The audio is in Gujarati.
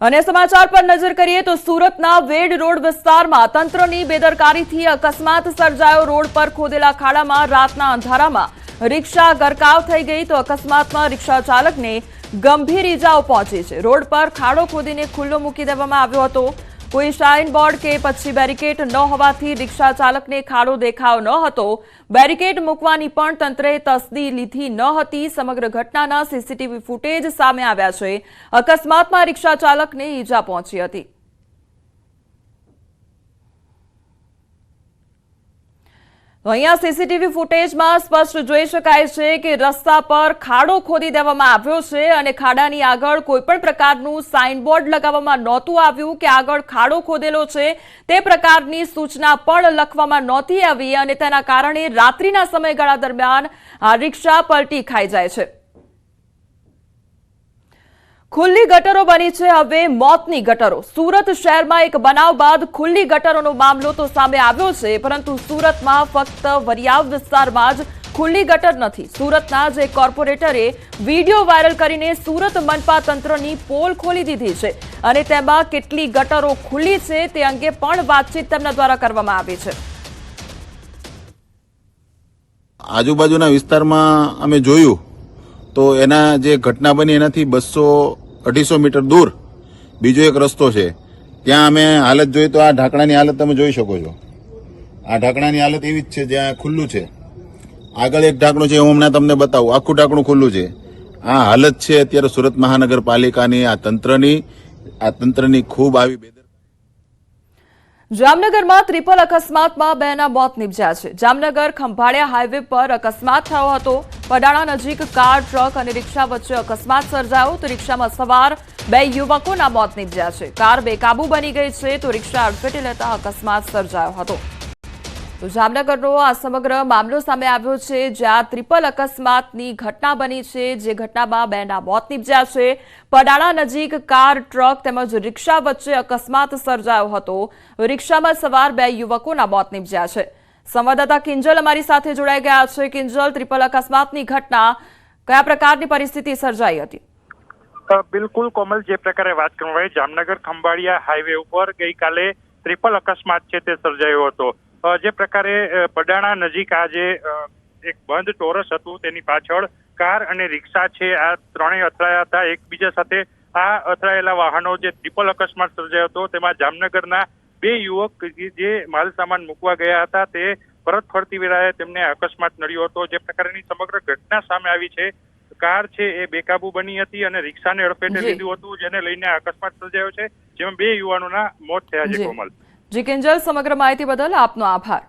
અને સમાચાર પર નજર કરીએ તો સુરતના વેડ રોડ વિસ્તારમાં તંત્રની બેદરકારીથી અકસ્માત સર્જાયો રોડ પર ખોદેલા ખાડામાં રાતના અંધારામાં રિક્ષા ગરકાવ થઈ ગઈ તો અકસ્માતમાં રિક્ષા ચાલકને ગંભીર ઈજાઓ પહોંચી છે. રોડ પર ખાડો ખોદીને ખુલ્લો મૂકી દેવામાં આવ્યો હતો. કોઈ સાઇન બોર્ડ કે પછી બેરિકેડ ન હોવાથી રિક્ષા ચાલકને ખાડો દેખાવ ન હતો. બેરિકેડ મૂકવાની પણ તંત્રે તસદી લીધી ન હતી. સમગ્ર ઘટનાના સીસીટીવી ફૂટેજ સામે આવ્યા છે. અકસ્માતમાં રિક્ષા ચાલકને ઈજા પહોંચી હતી. અહીંયા સીસીટીવી ફૂટેજમાં સ્પષ્ટ જોઈ શકાય છે કે રસ્તા પર ખાડો ખોદી દેવામાં આવ્યો છે અને ખાડાની આગળ કોઈપણ પ્રકારનું સાઇનબોર્ડ લગાવવામાં નહોતું આવ્યું કે આગળ ખાડો ખોદેલો છે. તે પ્રકારની સૂચના પણ લખવામાં નહોતી આવી અને તેના કારણે રાત્રિના સમયગાળા દરમિયાન રિક્ષા પલટી ખાઈ જાય છે. ખુલ્લી ગટરો બની છે. હવે મોતની ગટરો. સુરત શહેરમાં એક બનાવ બાદ ખુલ્લી ગટરોનો મામલો તો સામે આવ્યો છે, પરંતુ સુરતમાં ફક્ત વરિયાવ વિસ્તારમાં જ ખુલ્લી ગટર નથી. સુરતના જે કોર્પોરેટરે વીડિયો વાયરલ કરીને સુરત મનપા તંત્રની પોલ ખોલી દીધી છે અને તેમાં કેટલી ગટરો ખુલ્લી છે તે અંગે પણ વાતચીત તેમના દ્વારા કરવામાં આવી છે. આજુબાજુના વિસ્તારમાં અમે જોયું તો એના જે ઘટના બની એનાથી બસો અઢીસો મીટર દૂર બીજો એક રસ્તો છે. ત્યાં અમે હાલત જોઈ તો આ ઢાંકણાની હાલત તમે જોઈ શકો છો. આ ઢાંકણાની હાલત એવી જ છે જ્યાં ખુલ્લું છે. આગળ એક ઢાંકણું છે, હું હમણાં તમને બતાવું. આખું ઢાંકણું ખુલ્લું છે. આ હાલત છે અત્યારે સુરત મહાનગરપાલિકાની, આ તંત્રની આ તંત્રની ખૂબ આવી બેદર જામનગરમાં ત્રિપલ અકસ્માતમાં બેના મોત નિપજ્યા છે. જામનગર ખંભાળિયા હાઈવે પર અકસ્માત થયો હતો. પડાણા નજીક કાર, ટ્રક અને રિક્ષા વચ્ચે અકસ્માત સર્જાયો તો રિક્ષામાં સવાર બે યુવકોના મોત નિપજ્યા છે. કાર બેકાબુ બની ગઈ છે તો રિક્ષા અડફેટે લેતા અકસ્માત સર્જાયો હતો. તો જામનગરનો આ સમગ્ર મામલો સામે આવ્યો છે, જ્યાં ત્રિપલ અકસ્માતની ઘટના બની છે, જે ઘટનામાં બેના મોત નીપજ્યા છે. પડાણા નજીક કાર, ટ્રક તેમજ રિક્ષા વચ્ચે અકસ્માત સર્જાયો હતો. રિક્ષામાં સવાર બે યુવકોના મોત નીપજ્યા છે. સંવાદદાતા કિંજલ અમારી સાથે જોડાઈ ગયા છે. કિંજલ, ત્રિપલ અકસ્માતની ઘટના કયા પ્રકારની પરિસ્થિતિ સર્જાઈ હતી? બિલકુલ કોમલ, જે પ્રકારે વાત કરવામાં આવી, જામનગર ખંભાળિયા હાઈવે ઉપર ગઈકાલે ત્રિપલ અકસ્માત છે તે સર્જાયો હતો. જે પ્રકારે અ, પડાણા નજીક આ જે એક બંધ ટોરસ હતું તેની પાછળ કાર અને રિક્ષા છે આ ત્રણેય અથડાયા હતા. એકબીજા સાથે આ અથડાયેલા વાહનો જે ટ્રિપલ અકસ્માત સર્જાયો હતો તેમાં જામનગરના બે યુવક જે માલ સામાન મૂકવા ગયા હતા તે પરત ફરતી વેળાએ તેમને અકસ્માત નડ્યો હતો. જે પ્રકારની સમગ્ર ઘટના સામે આવી છે કાર છે એ બેકાબુ બની હતી અને રિક્ષાને અડફેટે લીધું હતું જેને લઈને અકસ્માત સર્જાયો છે જેમાં બે યુવાનોના મોત થયા છે કોમલ. જી કિંજલ સમગ્ર માહિતી બદલ આપનો આભાર.